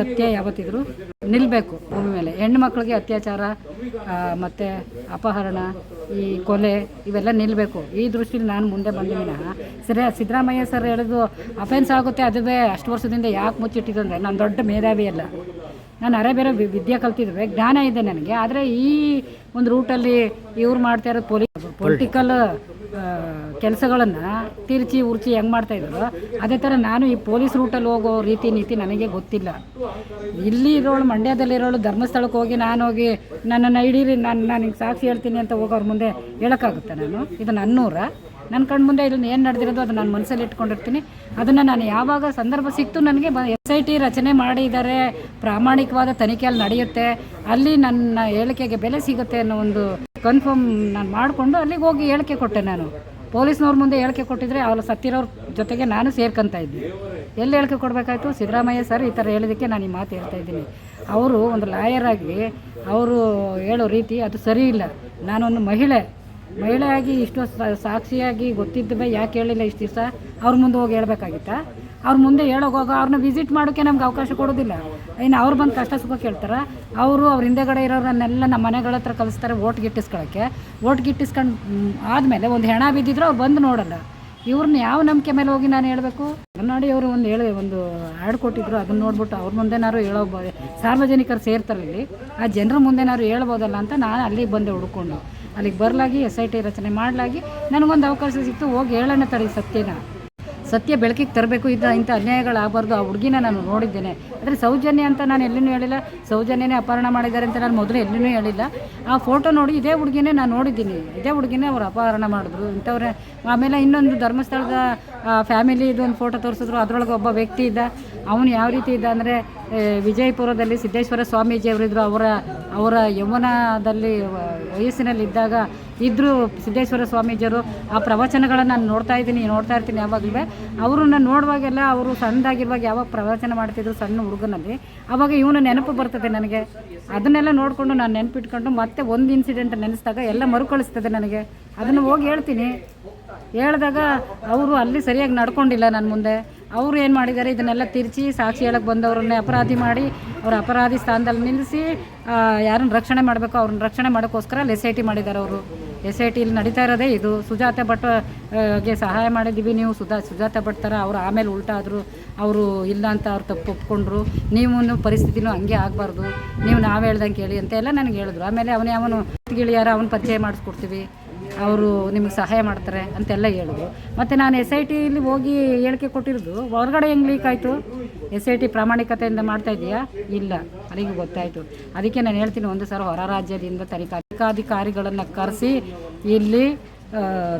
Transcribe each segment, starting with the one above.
ಸತ್ಯ ಯಾವತ್ತಿದ್ರು ನಿಲ್ಲಬೇಕು ಭೂಮಿ ಮೇಲೆ. ಹೆಣ್ಣು ಮಕ್ಕಳಿಗೆ ಅತ್ಯಾಚಾರ ಮತ್ತು ಅಪಹರಣ, ಈ ಕೊಲೆ ಇವೆಲ್ಲ ನಿಲ್ಲಬೇಕು ಈ ದೃಷ್ಟಿಲಿ ನಾನು ಮುಂದೆ ಬಂದಿದ್ದೀನ ಸರಿ, ಸಿದ್ದರಾಮಯ್ಯ ಸರ್ ಹೇಳಿದ್ರು ಅಫೆನ್ಸ್ ಆಗುತ್ತೆ, ಅದುವೇ ಅಷ್ಟು ವರ್ಷದಿಂದ ಯಾಕೆ ಮುಚ್ಚಿಟ್ಟಿದ್ದು ಅಂದರೆ ನಾನು ದೊಡ್ಡ ಮೇಧಾವಿ ಅಲ್ಲ. ನಾನು ಅರೆ ಬೇರೆ ವಿದ್ಯೆ ಕಲ್ತಿದ್ವಿ ಜ್ಞಾನ ಇದೆ ನನಗೆ. ಆದರೆ ಈ ಒಂದು ರೂಟಲ್ಲಿ ಇವ್ರು ಮಾಡ್ತಾ ಇರೋದು ಪೊಲಿ ಪೊಲಿಟಿಕಲ್ ಕೆಲಸಗಳನ್ನು ತಿರ್ಚಿ ಉರ್ಚಿ ಹೆಂಗೆ ಮಾಡ್ತಾ ಇದ್ರು ಅದೇ ಥರ ನಾನು ಈ ಪೊಲೀಸ್ ರೂಟಲ್ಲಿ ಹೋಗೋ ರೀತಿ ನೀತಿ ನನಗೆ ಗೊತ್ತಿಲ್ಲ. ಇಲ್ಲಿ ಇರೋಳು ಮಂಡ್ಯದಲ್ಲಿರೋಳು ಧರ್ಮಸ್ಥಳಕ್ಕೆ ಹೋಗಿ ನಾನು ಹೋಗಿ ನನ್ನನ್ನು ಹಿಡೀರಿ, ನಾನು ನಾನು ಸಾಕ್ಷಿ ಹೇಳ್ತೀನಿ ಅಂತ ಹೋಗೋರ ಮುಂದೆ ಹೇಳೋಕ್ಕಾಗುತ್ತೆ ನಾನು? ಇದು ನನ್ನೂರ. ನನ್ನ ಕಣ್ಣು ಮುಂದೆ ಇಲ್ಲಿ ಏನು ನಡೆದಿರೋದು ಅದು ನಾನು ಮನಸ್ಸಲ್ಲಿ ಇಟ್ಕೊಂಡಿರ್ತೀನಿ. ಅದನ್ನು ನಾನು ಯಾವಾಗ ಸಂದರ್ಭ ಸಿಕ್ತು ನನಗೆ ಎಸ್ ಐ ಟಿ ರಚನೆ ಮಾಡಿದ್ದಾರೆ ಪ್ರಾಮಾಣಿಕವಾದ ತನಿಖೆಯಲ್ಲಿ ನಡೆಯುತ್ತೆ, ಅಲ್ಲಿ ನನ್ನ ಹೇಳಿಕೆಗೆ ಬೆಲೆ ಸಿಗುತ್ತೆ ಅನ್ನೋ ಒಂದು ಕನ್ಫರ್ಮ್ ನಾನು ಮಾಡಿಕೊಂಡು ಅಲ್ಲಿಗೆ ಹೋಗಿ ಹೇಳಿಕೆ ಕೊಟ್ಟೆ ನಾನು. ಪೊಲೀಸ್ನವ್ರ ಮುಂದೆ ಹೇಳಿಕೆ ಕೊಟ್ಟಿದ್ರೆ ಅವ್ರು ಸತ್ತಿರೋರ ಜೊತೆಗೆ ನಾನು ಸೇರ್ಕೊಂತ ಇದ್ದೆ. ಎಲ್ಲಿ ಹೇಳಿಕೆ ಕೊಡಬೇಕಾಯ್ತು? ಸಿದ್ದರಾಮಯ್ಯ ಸರ್ ಈ ಥರ ಹೇಳಿದಕ್ಕೆ ನಾನು ಈ ಮಾತು ಹೇಳ್ತಾ ಇದ್ದೀನಿ. ಅವರು ಒಂದು ಲಾಯರ್ ಆಗಿ, ಅವರು ಹೇಳೋ ರೀತಿ ಅದು ಸರಿ ಇಲ್ಲ. ನಾನೊಂದು ಮಹಿಳೆ. ಮಹಿಳೆಯಾಗಿ ಇಷ್ಟು ಸಾಕ್ಷಿಯಾಗಿ ಗೊತ್ತಿದ್ದ ಯಾಕೆ ಹೇಳಿಲ್ಲ ಇಷ್ಟು ದಿವಸ? ಅವ್ರ ಮುಂದೆ ಹೋಗಿ ಹೇಳ್ಬೇಕಾಗಿತ್ತಾ? ಅವ್ರ ಮುಂದೆ ಹೇಳೋಗೋಗ ಅವ್ರನ್ನ ವಿಸಿಟ್ ಮಾಡೋಕ್ಕೆ ನಮ್ಗೆ ಅವಕಾಶ ಕೊಡೋದಿಲ್ಲ. ಇನ್ನು ಅವ್ರು ಬಂದು ಕಷ್ಟ ಸುಖ ಕೇಳ್ತಾರೆ. ಅವರು ಅವ್ರ ಹಿಂದೆಗಡೆ ಇರೋರನ್ನೆಲ್ಲ ನಮ್ಮ ಮನೆಗಳ ಹತ್ರ ಕಲಿಸ್ತಾರೆ ಓಟ್ ಗಿಟ್ಟಿಸ್ಕೊಳ್ಳೋಕ್ಕೆ ಓಟ್ ಗಿಟ್ಟಿಸ್ಕೊಂಡು ಆದಮೇಲೆ ಒಂದು ಹೆಣ ಬಿದ್ದಿದ್ರು ಅವ್ರು ಬಂದು ನೋಡಲ್ಲ. ಇವ್ರನ್ನ ಯಾವ ನಂಬಿಕೆ ಮೇಲೆ ಹೋಗಿ ನಾನು ಹೇಳಬೇಕು? ಕನ್ನಡಿಯವರು ಒಂದು ಹೇಳಿ, ಒಂದು ಹಾಡು ಕೊಟ್ಟಿದ್ರು. ಅದನ್ನ ನೋಡ್ಬಿಟ್ಟು ಅವ್ರ ಮುಂದೆನಾರು ಹೇಳೋ ಸಾರ್ವಜನಿಕರು ಸೇರ್ತಾರೆ ಇಲ್ಲಿ. ಆ ಜನರ ಮುಂದೆನಾರು ಹೇಳ್ಬೋದಲ್ಲ ಅಂತ ನಾನು ಅಲ್ಲಿಗೆ ಬಂದೆ ಹುಡ್ಕೊಂಡು. ಅಲ್ಲಿಗೆ ಬರಲಾಗಿ ಎಸ್ ಐ ಟಿ ರಚನೆ ಮಾಡಲಾಗಿ ನನಗೊಂದು ಅವಕಾಶ ಸಿಕ್ತು. ಹೋಗಿ ಹೇಳೋಣ ತಡಿ ಸತ್ಯನ. ಸತ್ಯ ಬೆಳಕಿಗೆ ತರಬೇಕು ಇದ್ದ ಇಂಥ ಅನ್ಯಾಯಗಳಾಗಬಾರ್ದು. ಆ ಹುಡುಗಿನ ನಾನು ನೋಡಿದ್ದೇನೆ. ಆದರೆ ಸೌಜನ್ಯ ಅಂತ ನಾನು ಎಲ್ಲಿನೂ ಹೇಳಿಲ್ಲ. ಸೌಜನ್ಯನೇ ಅಪಹರಣ ಮಾಡಿದ್ದಾರೆ ಅಂತ ನಾನು ಮೊದಲು ಎಲ್ಲಿನೂ ಹೇಳಿಲ್ಲ. ಆ ಫೋಟೋ ನೋಡಿ ಇದೇ ಹುಡುಗಿನೇ ನಾನು ನೋಡಿದ್ದೀನಿ. ಇದೇ ಹುಡುಗಿನೇ ಅವರು ಅಪಹರಣ ಮಾಡಿದ್ರು. ಇಂಥವ್ರೆ, ಆಮೇಲೆ ಇನ್ನೊಂದು ಧರ್ಮಸ್ಥಳದ ಫ್ಯಾಮಿಲಿ ಇದೊಂದು ಫೋಟೋ ತೋರಿಸಿದ್ರು. ಅದರೊಳಗೆ ಒಬ್ಬ ವ್ಯಕ್ತಿ ಇದ್ದ. ಅವನು ಯಾವ ರೀತಿ ಇದ್ದ ಅಂದರೆ ವಿಜಯಪುರದಲ್ಲಿ ಸಿದ್ದೇಶ್ವರ ಸ್ವಾಮೀಜಿಯವರಿದ್ದರು ಅವರ ಅವರ ಯೌವನದಲ್ಲಿ ವಯಸ್ಸಿನಲ್ಲಿದ್ದಾಗ ಇದ್ದರು ಸಿದ್ದೇಶ್ವರ ಸ್ವಾಮೀಜಿಯವರು ಆ ಪ್ರವಚನಗಳನ್ನು ನಾನು ನೋಡ್ತಾ ಇದ್ದೀನಿ, ನೋಡ್ತಾ ಇರ್ತೀನಿ ಯಾವಾಗಲೂ. ಅವ್ರನ್ನ ನೋಡುವಾಗೆಲ್ಲ ಅವರು ಸಣ್ಣದಾಗಿರುವಾಗ ಯಾವಾಗ ಪ್ರವಚನ ಮಾಡ್ತಿದ್ರು ಸಣ್ಣ ಹುಡುಗನಲ್ಲಿ ಆವಾಗ ಇವನು ನೆನಪು ಬರ್ತದೆ ನನಗೆ. ಅದನ್ನೆಲ್ಲ ನೋಡಿಕೊಂಡು ನಾನು ನೆನಪಿಟ್ಕೊಂಡು ಮತ್ತೆ ಒಂದು ಇನ್ಸಿಡೆಂಟ್ ನೆನೆಸಿದಾಗ ಎಲ್ಲ ಮರುಕಳಿಸ್ತದೆ ನನಗೆ. ಅದನ್ನು ಹೋಗಿ ಹೇಳ್ತೀನಿ. ಹೇಳಿದಾಗ ಅವರು ಅಲ್ಲಿ ಸರಿಯಾಗಿ ನಡ್ಕೊಂಡಿಲ್ಲ ನನ್ನ ಮುಂದೆ. ಅವರು ಏನು ಮಾಡಿದ್ದಾರೆ, ಇದನ್ನೆಲ್ಲ ತಿರ್ಚಿ ಸಾಕ್ಷಿ ಹೇಳಕ್ಕೆ ಬಂದವ್ರನ್ನೇ ಅಪರಾಧಿ ಮಾಡಿ, ಅವ್ರ ಅಪರಾಧಿ ಸ್ಥಾನದಲ್ಲಿ ನಿಲ್ಲಿಸಿ ಯಾರನ್ನ ರಕ್ಷಣೆ ಮಾಡಬೇಕು, ಅವ್ರನ್ನ ರಕ್ಷಣೆ ಮಾಡೋಕ್ಕೋಸ್ಕರ ಅಲ್ಲಿ ಎಸ್ ಐ ಟಿ ಮಾಡಿದ್ದಾರೆ ಅವರು. ಎಸ್ ಐ ಟಿಲಿ ನಡೀತಾ ಇರೋದೇ ಇದು. ಸುಜಾತ ಭಟ್ಗೆ ಸಹಾಯ ಮಾಡಿದ್ದೀವಿ ನೀವು. ಸುಧಾ, ಸುಜಾತ ಭಟ್ ಥರ ಅವ್ರು ಆಮೇಲೆ ಉಲ್ಟಾದರು ಅವರು ಇಲ್ಲ ಅಂತ ಅವ್ರು ತಪ್ಪು ಒಪ್ಕೊಂಡ್ರು. ನೀವು ಪರಿಸ್ಥಿತಿನೂ ಹಂಗೆ ಆಗಬಾರ್ದು. ನೀವು ನಾವು ಹೇಳ್ದಂಗೆ ಕೇಳಿ ಅಂತ ಎಲ್ಲ ನನಗೆ ಹೇಳಿದ್ರು. ಆಮೇಲೆ ಅವನೇ ಅವನು ಗಿಳಿಯಾರ ಅವನ ಪರಿಚಯ ಮಾಡಿಸ್ಕೊಡ್ತೀವಿ. ಅವರು ನಿಮಗೆ ಸಹಾಯ ಮಾಡ್ತಾರೆ ಅಂತೆಲ್ಲ ಹೇಳಿದ್ರು. ಮತ್ತು ನಾನು ಎಸ್ ಐ ಟಿಲಿ ಹೋಗಿ ಹೇಳಿಕೆ ಕೊಟ್ಟಿರೋದು, ಹೊರಗಡೆ ಹೆಂಗೆ ಲೀಕ್ ಆಯಿತು? ಎಸ್ ಐ ಟಿ ಪ್ರಾಮಾಣಿಕತೆಯಿಂದ ಮಾಡ್ತಾ ಇದೆಯಾ? ಇಲ್ಲ, ಅಲ್ಲಿಗೆ ಗೊತ್ತಾಯಿತು. ಅದಕ್ಕೆ ನಾನು ಹೇಳ್ತೀನಿ, ಒಂದು ಸಲ ಹೊರ ರಾಜ್ಯದಿಂದ ತನಿಖಾಧಿಕಾರಿಗಳನ್ನು ಕರೆಸಿ ಇಲ್ಲಿ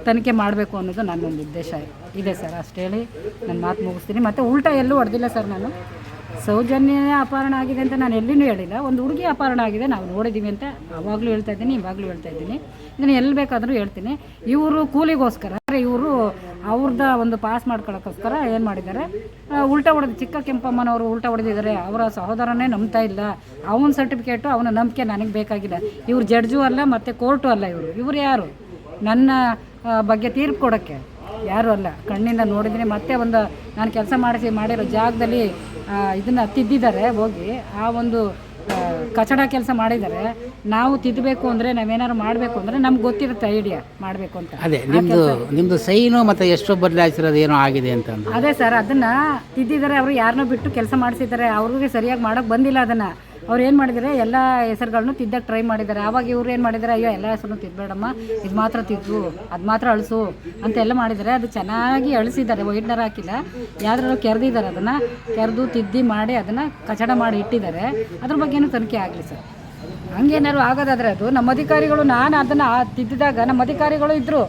ತನಿಖೆ ಮಾಡಬೇಕು ಅನ್ನೋದು ನನ್ನೊಂದು ಉದ್ದೇಶ. ಇದೆ ಸರ್ ಅಷ್ಟು ಹೇಳಿ ನನ್ನ ಮಾತು ಮುಗಿಸ್ತೀನಿ. ಮತ್ತು ಉಲ್ಟಾ ಎಲ್ಲೂ ಹೊಡೆದಿಲ್ಲ ಸರ್ ನಾನು. ಸೌಜನ್ಯ ಅಪಹರಣ ಆಗಿದೆ ಅಂತ ನಾನು ಎಲ್ಲಿನೂ ಹೇಳಿಲ್ಲ. ಒಂದು ಹುಡುಗಿ ಅಪಹರಣ ಆಗಿದೆ, ನಾವು ನೋಡಿದ್ದೀವಿ ಅಂತ ಅವಾಗಲೂ ಹೇಳ್ತಾ ಇದ್ದೀನಿ, ಇವಾಗಲೂ ಹೇಳ್ತಾ ಇದ್ದೀನಿ. ಇದನ್ನು ಎಲ್ಲಿ ಬೇಕಾದರೂ ಹೇಳ್ತೀನಿ. ಇವರು ಕೂಲಿಗೋಸ್ಕರ ಇವರು ಅವ್ರದ್ದ ಒಂದು ಪಾಸ್ ಮಾಡ್ಕೊಳ್ಳೋಕ್ಕೋಸ್ಕರ ಏನು ಮಾಡಿದ್ದಾರೆ? ಉಲ್ಟ ಹೊಡೆದು, ಚಿಕ್ಕ ಕೆಂಪಮ್ಮನವರು ಉಲ್ಟ ಹೊಡೆದಿದ್ದಾರೆ. ಅವರ ಸಹೋದರನೇ ನಂಬ್ತಾ ಇಲ್ಲ. ಅವನ ಸರ್ಟಿಫಿಕೇಟು ಅವನ ನಂಬಿಕೆ ನನಗೆ ಬೇಕಾಗಿಲ್ಲ. ಇವ್ರು ಜಡ್ಜು ಅಲ್ಲ, ಮತ್ತು ಕೋರ್ಟು ಅಲ್ಲ ಇವರು. ಇವರು ಯಾರು? ನನ್ನ ಬಗ್ಗೆ ತೀರ್ಪು ಕೊಡೋಕ್ಕೆ ಯಾರು ಅಲ್ಲ. ಕಣ್ಣಿಂದ ನೋಡಿದ್ರೆ ಮತ್ತೆ ಒಂದು, ನಾನು ಕೆಲಸ ಮಾಡಿಸಿ, ಮಾಡಿರೋ ಜಾಗದಲ್ಲಿ ಇದನ್ನು ತಿದ್ದಿದ್ದಾರೆ ಹೋಗಿ ಆ ಒಂದು ಕಚಡ ಕೆಲಸ ಮಾಡಿದ್ದಾರೆ. ನಾವು ತಿದ್ದಬೇಕು ಅಂದರೆ ನಾವೇನಾದ್ರು ಮಾಡಬೇಕು ಅಂದರೆ ನಮ್ಗೆ ಗೊತ್ತಿರುತ್ತೆ ಐಡಿಯಾ ಮಾಡಬೇಕು ಅಂತ. ಅದೇ ನಿಮ್ಮದು ನಿಮ್ಮದು ಸೈನು ಮತ್ತು ಎಷ್ಟು ಬದಲಾಯಿಸಿರೋದು ಏನೋ ಆಗಿದೆ ಅಂತ ಅದೇ ಸರ್ ಅದನ್ನ ತಿದ್ದಿದ್ದಾರೆ ಅವರು ಯಾರನ್ನೋ ಬಿಟ್ಟು ಕೆಲಸ ಮಾಡಿಸಿದ್ದಾರೆ ಅವ್ರಿಗೆ ಸರಿಯಾಗಿ ಮಾಡೋಕೆ ಬಂದಿಲ್ಲ ಅದನ್ನ. ಅವ್ರು ಏನು ಮಾಡಿದ್ದಾರೆ ಎಲ್ಲ ಹೆಸರುಗಳನ್ನು ತಿದ್ದಕ್ಕೆ ಟ್ರೈ ಮಾಡಿದ್ದಾರೆ. ಆವಾಗ ಇವ್ರು ಏನು ಮಾಡಿದ್ದಾರೆ ಅಯ್ಯೋ, ಎಲ್ಲ ಹೆಸರು ತಿದ್ದಬೇಡಮ್ಮ ಇದು ಮಾತ್ರ ತಿದ್ದು ಅದು ಮಾತ್ರ ಅಳಿಸು ಅಂತೆಲ್ಲ ಮಾಡಿದ್ದಾರೆ. ಅದು ಚೆನ್ನಾಗಿ ಅಳಿಸಿದ್ದಾರೆ ವೈಟ್ನರ್ ಹಾಕಿಲ್ಲ. ಯಾವ್ದ್ರೂ ಕೆರೆದಿದ್ದಾರೆ ಅದನ್ನು. ಕೆರೆದು, ತಿದ್ದಿ ಮಾಡಿ ಅದನ್ನು ಕಚಡ ಮಾಡಿ ಇಟ್ಟಿದ್ದಾರೆ. ಅದ್ರ ಬಗ್ಗೆನೂ ತನಿಖೆ ಆಗಲಿ ಸರ್. ಹಂಗೇನಾದ್ರು ಆಗೋದಾದ್ರೆ ಅದು. ನಮ್ಮ ಅಧಿಕಾರಿಗಳು, ನಾನು ಅದನ್ನು ತಿದ್ದಿದಾಗ ನಮ್ಮ ಅಧಿಕಾರಿಗಳು ಇದ್ದರು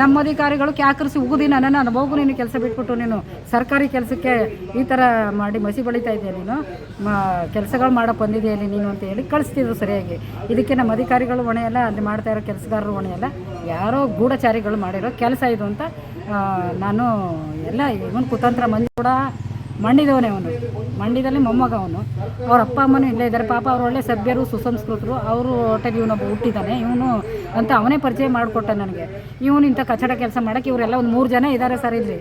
ನಮ್ಮ ಅಧಿಕಾರಿಗಳು ಕ್ಯಾಕರಿಸಿ ಉಗುದಿ ನನ್ನ ನಾನು ನೀನು ಕೆಲಸ ಬಿಟ್ಬಿಟ್ಟು ನೀನು ಸರ್ಕಾರಿ ಕೆಲಸಕ್ಕೆ ಈ ಥರ ಮಾಡಿ ಮಸಿ ಬಳಿತಾ ಇದೆಯಾ ನೀನು? ಕೆಲಸಗಳು ಮಾಡೋ ಬಂದಿದೆಯಲ್ಲಿ ನೀನು ಅಂತ ಹೇಳಿ ಕಳಿಸ್ತಿದ್ರು ಸರಿಯಾಗಿ. ಇದಕ್ಕೆ ನಮ್ಮ ಅಧಿಕಾರಿಗಳು ಹೊಣೆಯಲ್ಲ, ಅಲ್ಲಿ ಮಾಡ್ತಾ ಇರೋ ಕೆಲಸಗಾರರು ಹೊಣೆಯಲ್ಲ, ಯಾರೋ ಗೂಢಚಾರಿಗಳು ಮಾಡಿರೋ ಕೆಲಸ ಇದು ಅಂತ ನಾನು ಎಲ್ಲ ಇವನ್ ಕುತಂತ್ರ ಮಂದಿ ಕೂಡ ಮಂಡ್ಯದವನೇ ಅವನು. ಮಂಡಿದಲ್ಲಿ ಮೊಮ್ಮಗ ಅವನು. ಅವ್ರ ಅಪ್ಪ ಅಮ್ಮನೂ ಇಲ್ಲೇ ಇದ್ದಾರೆ. ಪಾಪ ಅವ್ರು ಒಳ್ಳೆ ಸಭ್ಯರು, ಸುಸಂಸ್ಕೃತರು. ಅವರು ಹೊಟ್ಟೆಗೆ ಇವನೊಬ್ಬ ಹುಟ್ಟಿದ್ದಾನೆ ಇವನು ಅಂತ ಅವನೇ ಪರಿಚಯ ಮಾಡಿಕೊಟ್ಟ ನನಗೆ. ಇವನು ಇಂಥ ಕಚಡ ಕೆಲಸ ಮಾಡೋಕ್ಕೆ ಇವರೆಲ್ಲ ಒಂದು ಮೂರು ಜನ ಇದ್ದಾರೆ ಸರ್ ಇಲ್ಲಿ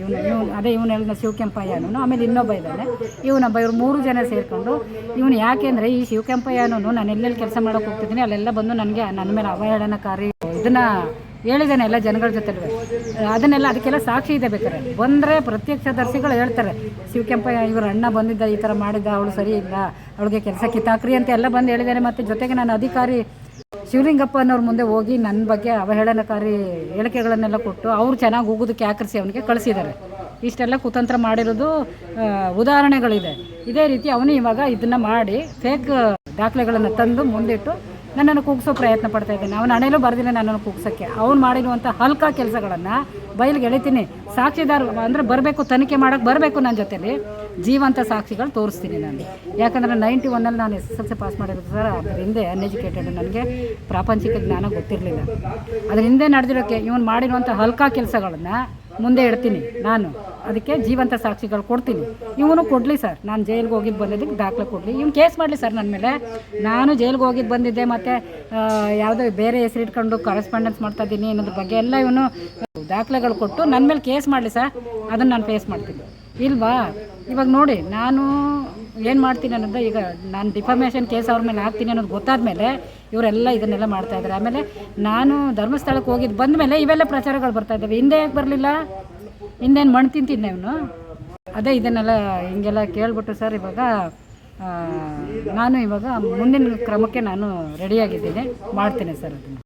ಇವನು ಇವನು, ಅದೇ ಇವನು ಹೇಳಿದ ಶಿವಕೆಂಪಯ್ಯನೂ ಆಮೇಲೆ ಇನ್ನೊಬ್ಬ ಇದ್ದಾನೆ. ಇವನೊಬ್ಬ, ಇವ್ರು ಮೂರು ಜನ ಸೇರಿಕೊಂಡು ಇವನು ಯಾಕೆ ಅಂದರೆ ಈ ಶಿವಕೆಂಪಯ್ಯನೂ ನಾನು ಎಲ್ಲೆಲ್ಲಿ ಕೆಲಸ ಮಾಡೋಕ್ಕೆ ಹೋಗ್ತಿದ್ದೀನಿ, ಅಲ್ಲೆಲ್ಲ ಬಂದು ನನಗೆ, ನನ್ನ ಮೇಲೆ ಅವಹೇಳನಕಾರಿ ಇದನ್ನು ಹೇಳಿದ್ದಾನೆ ಎಲ್ಲ ಜನಗಳ ಜೊತೆ ಅದನ್ನೆಲ್ಲ ಅದಕ್ಕೆಲ್ಲ ಸಾಕ್ಷಿ ಇದೆ ಬೇಕಾರೆ ಬಂದರೆ ಪ್ರತ್ಯಕ್ಷದರ್ಶಿಗಳು ಹೇಳ್ತಾರೆ ಶಿವಕೆಂಪಯ್ಯ ಇವರು ಅಣ್ಣ ಬಂದಿದ್ದ ಈ ಥರ ಮಾಡಿದ್ದ ಅವಳು ಸರಿ ಇಲ್ಲ, ಅವಳಿಗೆ ಕೆಲಸ ಕಿತ್ತಾಕ್ರಿ ಅಂತ ಎಲ್ಲ ಬಂದು ಹೇಳಿದ್ದಾರೆ ಮತ್ತು ಜೊತೆಗೆ ನಾನು ಅಧಿಕಾರಿ ಶಿವಲಿಂಗಪ್ಪ ಅನ್ನೋರ ಮುಂದೆ ಹೋಗಿ ನನ್ನ ಬಗ್ಗೆ ಅವಹೇಳನಕಾರಿ ಹೇಳಿಕೆಗಳನ್ನೆಲ್ಲ ಕೊಟ್ಟು ಅವ್ರು ಚೆನ್ನಾಗಿ ಹೋಗೋದಕ್ಕೆ ಆಕರಿಸಿ ಅವನಿಗೆ ಕಳಿಸಿದ್ದಾರೆ. ಇಷ್ಟೆಲ್ಲ ಕುತಂತ್ರ ಮಾಡಿರೋದು ಉದಾಹರಣೆಗಳಿದೆ. ಇದೇ ರೀತಿ ಅವನು ಇವಾಗ ಇದನ್ನು ಮಾಡಿ ಫೇಕ್ ದಾಖಲೆಗಳನ್ನು ತಂದು ಮುಂದಿಟ್ಟು ನನ್ನನ್ನು ಕೂಗಿಸೋ ಪ್ರಯತ್ನ ಪಡ್ತಾ ಇದ್ದೇನೆ. ಅವನ ಹಣೆಯಲ್ಲೂ ಬರೆದಿಲ್ಲ ನನ್ನನ್ನು ಕೂಗ್ಸೋಕ್ಕೆ. ಅವ್ನು ಮಾಡಿರುವಂಥ ಹಲ್ಕ ಕೆಲಸಗಳನ್ನು ಬಯಲಿಗೆ ಎಳಿತೀನಿ. ಸಾಕ್ಷಿದಾರ ಅಂದರೆ ಬರಬೇಕು, ತನಿಖೆ ಮಾಡೋಕ್ಕೆ ಬರಬೇಕು ನನ್ನ ಜೊತೆಯಲ್ಲಿ ಜೀವಂತ ಸಾಕ್ಷಿಗಳು ತೋರಿಸ್ತೀನಿ ನಾನು. ಯಾಕಂದರೆ ನೈಂಟಿ ಒನ್ನಲ್ಲಿ ನಾನು S S L C pass ಮಾಡಿರೋದು ಸರ್ ಅದ್ರ ಹಿಂದೆ ಅನ್ಎಜುಕೇಟೆಡ್ ನನಗೆ ಪ್ರಾಪಂಚಿಕ ಜ್ಞಾನ ಗೊತ್ತಿರಲಿಲ್ಲ. ಅದರ ಹಿಂದೆ ನಡೆದಿರೋಕ್ಕೆ ಇವನು ಮಾಡಿರುವಂಥ ಹಲ್ಕ ಕೆಲಸಗಳನ್ನು ಮುಂದೆ ಇಡ್ತೀನಿ. ನಾನು. ಅದಕ್ಕೆ ಜೀವಂತ ಸಾಕ್ಷಿಗಳು ಕೊಡ್ತೀನಿ. ಇವನು ಕೊಡಲಿ ಸರ್. ನಾನು ಜೈಲಿಗೆ ಹೋಗಿದ್ದು ಬಂದಿದ್ದಕ್ಕೆ ದಾಖಲೆ ಕೊಡಲಿ. ಇವ್ನು ಕೇಸ್ ಮಾಡಲಿ ಸರ್ ನನ್ನ ಮೇಲೆ. ನಾನು ಜೈಲಿಗೆ ಹೋಗಿದ್ದು ಬಂದಿದ್ದೆ ಮತ್ತು ಯಾವುದೋ ಬೇರೆ ಹೆಸರು ಇಟ್ಕೊಂಡು ಕರೆಸ್ಪಾಂಡೆನ್ಸ್ ಮಾಡ್ತಾ ಇದ್ದೀನಿ ಅನ್ನೋದ್ರ ಬಗ್ಗೆ ಎಲ್ಲ ಇವನು ದಾಖಲೆಗಳು ಕೊಟ್ಟು ನನ್ನ ಮೇಲೆ ಕೇಸ್ ಮಾಡಲಿ ಸರ್. ಅದನ್ನು ನಾನು ಫೇಸ್ ಮಾಡ್ತೀನಿ. ಇಲ್ವಾ? ಇವಾಗ ನೋಡಿ, ನಾನು ಏನು ಮಾಡ್ತೀನಿ ಅನ್ನೋದು ಈಗ ನಾನು ಡಿಫಾಮೇಷನ್ ಕೇಸ್ ಅವ್ರ ಮೇಲೆ ಹಾಕ್ತೀನಿ ಅನ್ನೋದು ಗೊತ್ತಾದ ಮೇಲೆ ಇವರೆಲ್ಲ ಇದನ್ನೆಲ್ಲ ಮಾಡ್ತಾ ಇದ್ದಾರೆ ಆಮೇಲೆ ನಾನು ಧರ್ಮಸ್ಥಳಕ್ಕೆ ಹೋಗಿದ್ದು ಬಂದ ಮೇಲೆ ಇವೆಲ್ಲ ಪ್ರಚಾರಗಳು ಬರ್ತಾ ಇದ್ದಾವೆ ಹಿಂದೆ ಯಾಕೆ ಬರಲಿಲ್ಲ? ಹಿಂದೇನು ಮಣ್ಣು ತಿಂತಿದ್ದೆ ಅವನು ಅದೇ ಇದನ್ನೆಲ್ಲ ಹಿಂಗೆಲ್ಲ ಕೇಳ್ಬಿಟ್ಟು ಸರ್ ಇವಾಗ ನಾನು ಇವಾಗ ಮುಂದಿನ ಕ್ರಮಕ್ಕೆ ನಾನು ರೆಡಿಯಾಗಿದ್ದೀನಿ ಮಾಡ್ತೇನೆ ಸರ್ ಅದನ್ನು.